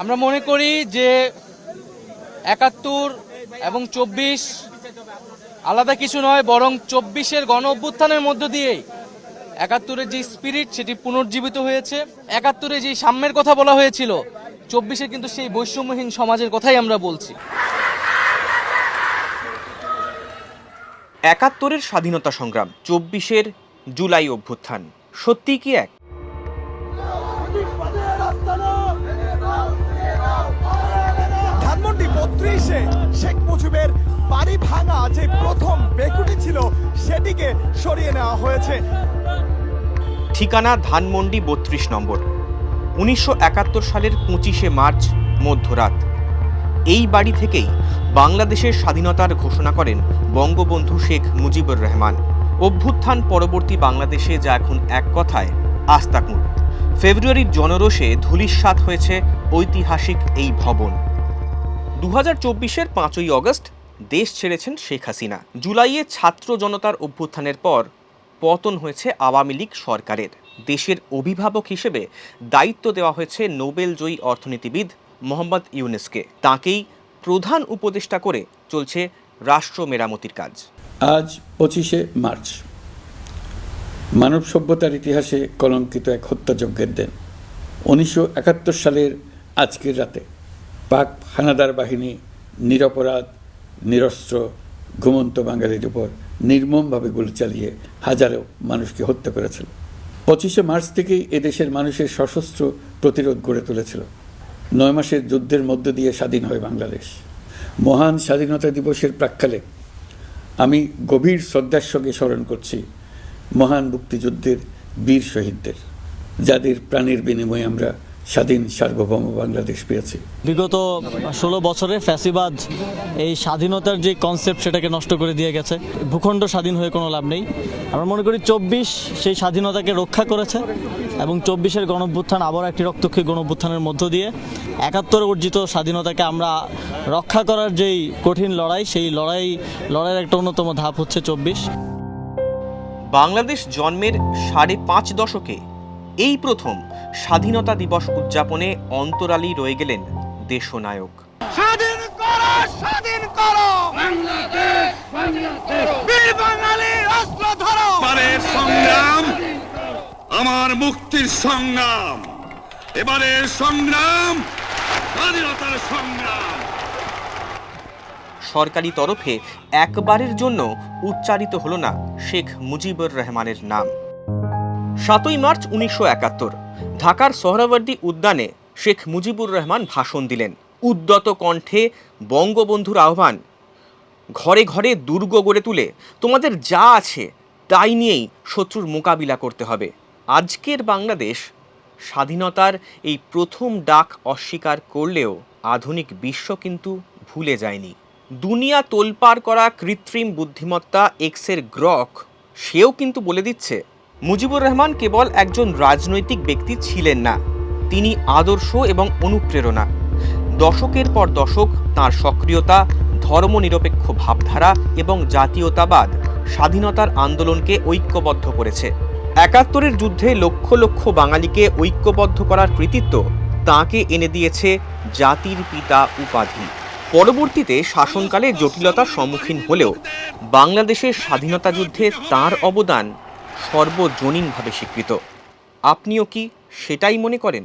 আমরা মনে করি যে একাত্তর এবং চব্বিশ আলাদা কিছু নয়, বরং চব্বিশের গণ অভ্যুত্থানের মধ্য দিয়েই একাত্তরের যে স্পিরিট সেটি পুনর্জীবিত হয়েছে। একাত্তরে যে সাম্যের কথা বলা হয়েছিল চব্বিশে কিন্তু সেই বৈষম্যহীন সমাজের কথাই আমরা বলছি। একাত্তরের স্বাধীনতা সংগ্রাম, চব্বিশের জুলাই অভ্যুত্থান সত্যি কি এক? শেখ মুজিবের বাড়ি ভাঙা যে প্রথম বেকুটি ছিল, সেটিকে সরিয়ে নেওয়া হয়েছে। ঠিকানা ধানমন্ডি বত্রিশ নম্বর। উনিশশো একাত্তর সালের পঁচিশে মার্চ, মধ্যরাত। এই বাড়ি থেকেই বাংলাদেশের স্বাধীনতার ঘোষণা করেন বঙ্গবন্ধু শেখ মুজিবুর রহমান। অভ্যুত্থান পরবর্তী বাংলাদেশে যা এখন এক কথায় আস্তাকুঁড় ফেব্রুয়ারির জনরোষে ধূলিসাৎ হয়েছে ঐতিহাসিক এই ভবন। দু হাজার চব্বিশের পাঁচই অগস্ট দেশ ছেড়েছেন শেখ হাসিনা। জুলাইয়ে ছাত্র জনতার অভ্যুত্থানের পর পতন হয়েছে আওয়ামী লীগ সরকারের। দেশের অভিভাবক হিসেবে দায়িত্ব দেওয়া হয়েছে নোবেল জয়ী অর্থনীতিবিদ মোহাম্মদ ইউনেসকে। তাকেই প্রধান উপদেষ্টা করে চলছে রাষ্ট্র মেরামতির কাজ। আজ পঁচিশে মার্চ। মানব সভ্যতার ইতিহাসে কলঙ্কিত এক হত্যাযজ্ঞের দিন। উনিশশো একাত্তর সালের আজকের রাতে। পাক হানাদার বাহিনী নিরপরাধ, নিরস্ত্র, ঘুমন্ত বাঙালির উপর নির্মমভাবে গুলি চালিয়ে হাজারো মানুষকে হত্যা করেছিল। পঁচিশে মার্চ থেকেই এদেশের মানুষের সশস্ত্র প্রতিরোধ গড়ে তুলেছিল। নয় মাসের যুদ্ধের মধ্য দিয়ে স্বাধীন হয় বাংলাদেশ। মহান স্বাধীনতা দিবসের প্রাক্কালে আমি গভীর শ্রদ্ধার সঙ্গে স্মরণ করছি মহান মুক্তিযুদ্ধের বীর শহীদদের, যাদের প্রাণের বিনিময়ে আমরা স্বাধীন সার্বভৌম বাংলাদেশ পেয়েছি। বিগত ষোলো বছরে ফ্যাসিবাদ এই স্বাধীনতার যে কনসেপ্ট সেটাকে নষ্ট করে দিয়ে গেছে। ভূখণ্ড স্বাধীন হয়ে কোনো লাভ নেই। আমরা মনে করি চব্বিশ সেই স্বাধীনতাকে রক্ষা করেছে এবং চব্বিশের গণভ্যুত্থান আবার একটি রক্তক্ষী গণভ্যুত্থানের মধ্য দিয়ে একাত্তর অর্জিত স্বাধীনতাকে আমরা রক্ষা করার যেই কঠিন লড়াই সেই লড়াই লড়াইয়ের একটা অন্যতম ধাপ হচ্ছে চব্বিশ। বাংলাদেশ জন্মের সাড়ে পাঁচ দশকে এই প্রথম স্বাধীনতা দিবস উদযাপনে অন্তরালী রয়ে গেলেন দেশনায়ক। স্বাধীন করো স্বাধীন করো। বীর বাঙালির অস্ত্র ধরো। এবারের সংগ্রাম আমার মুক্তির সংগ্রাম। এবারে সংগ্রাম স্বাধীনতার সংগ্রাম। সরকারি তরফে একবারের জন্য উচ্চারিত হল না শেখ মুজিবুর রহমানের নাম। সাতই মার্চ উনিশশো একাত্তর, ঢাকার সোহরাওয়ার্দী উদ্যানে শেখ মুজিবুর রহমান ভাষণ দিলেন। উদ্যত কণ্ঠে বঙ্গবন্ধুর আহ্বান, ঘরে ঘরে দুর্গ গড়ে তুলে তোমাদের যা আছে তাই নিয়েই শত্রুর মোকাবিলা করতে হবে। আজকের বাংলাদেশ স্বাধীনতার এই প্রথম ডাক অস্বীকার করলেও আধুনিক বিশ্ব কিন্তু ভুলে যায়নি। দুনিয়া তোলপাড় করা কৃত্রিম বুদ্ধিমত্তা এক্সের গ্রক, সেও কিন্তু বলে দিচ্ছে মুজিবুর রহমান কেবল একজন রাজনৈতিক ব্যক্তি ছিলেন না, তিনি আদর্শ এবং অনুপ্রেরণা। দশকের পর দশক তার সক্রিয়তা, ধর্মনিরপেক্ষ ভাবধারা এবং জাতীয়তাবাদ স্বাধীনতার আন্দোলনকে ঐক্যবদ্ধ করেছে। একাত্তরের যুদ্ধে লক্ষ লক্ষ বাঙালিকে ঐক্যবদ্ধ করার কৃতিত্ব তাকে এনে দিয়েছে জাতির পিতা উপাধি। পরবর্তীতে শাসনকালে জটিলতার সম্মুখীন হলেও বাংলাদেশের স্বাধীনতা যুদ্ধে তার অবদান সর্বজনীনভাবে স্বীকৃত। আপনিও কি সেটাই মনে করেন?